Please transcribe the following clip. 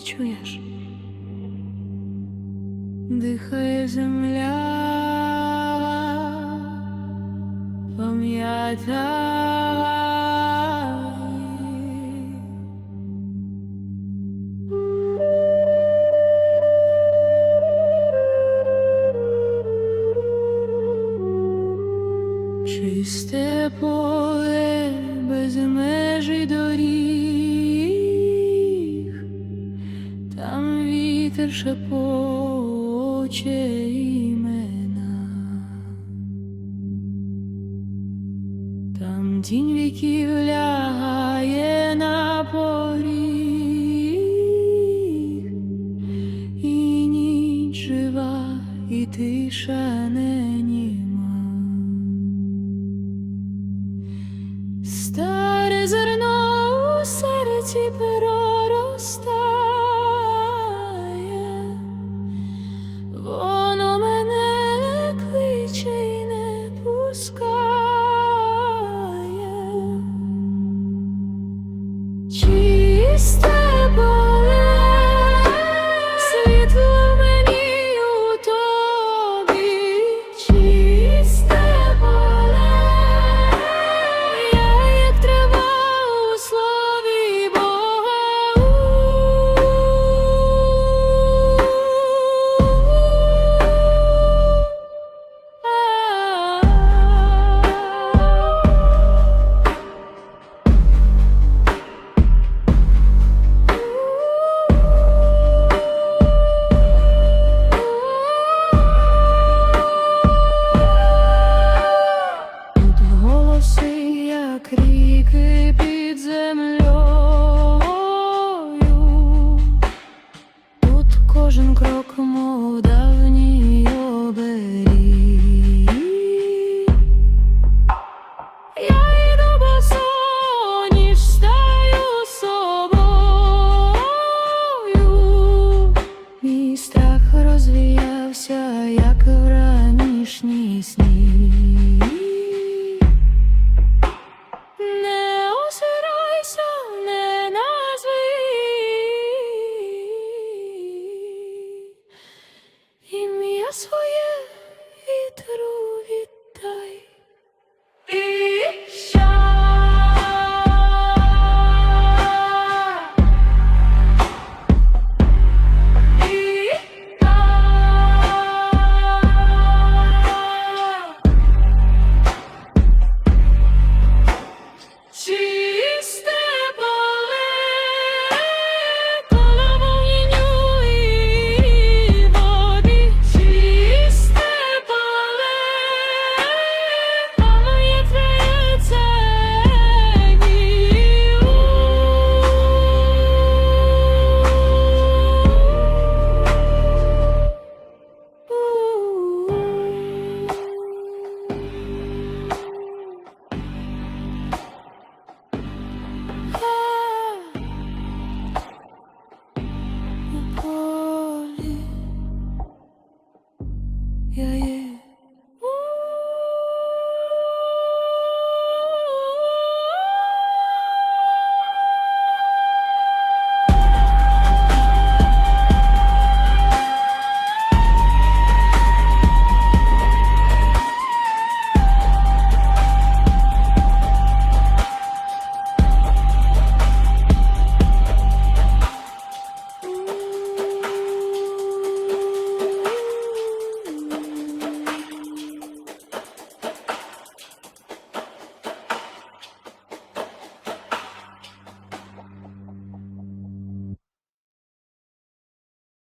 чуєш? Дихає земля, пам'ятай. Шепоче імена, там тінь віків лягає на поріг, тиша не німа. Старе зерно у серці проростає, землею, тут кожен крок, мов давній оберіг. Я йду босоніж стаю собою, мій страх розвіявся, як в ранішній сніг. yeah, yeah.